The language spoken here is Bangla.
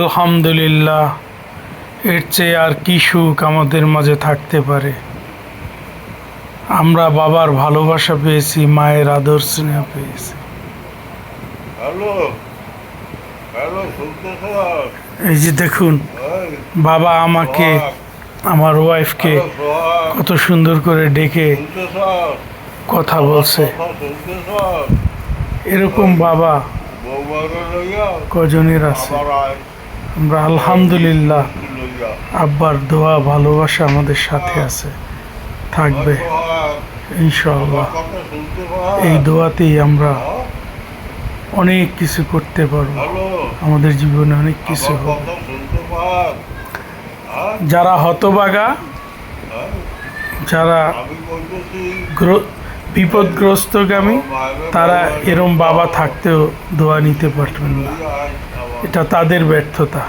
আলহামদুলিল্লাহ এর চেয়ে আর কি সুখ আমাদের মাঝে থাকতে পারে। আমরা বাবার ভালোবাসা পেয়েছি মায়ের আদর স্নেহ পেয়েছি। এই যে দেখুন বাবা আমাকে আমার ওয়াইফকে কত সুন্দর করে ডেকে কথা বলছে। এরকম বাবা কজনের আছে? আমরা আলহামদুলিল্লাহ আব্বার দোয়া, ভালোবাসা আমাদের সাথে আছে, থাকবে, ইনশাআল্লাহ? এই দোয়াতেই আমরা? অনেক কিছু করতে পারব, আমাদের জীবনে অনেক কিছু হবে? যারা হতবাগা? যারা বিপদগ্রস্তগামী তারা এরম বাবা থাকতেও দোয়া নিতে পারবেন না। এটা তাদের ব্যর্থতা।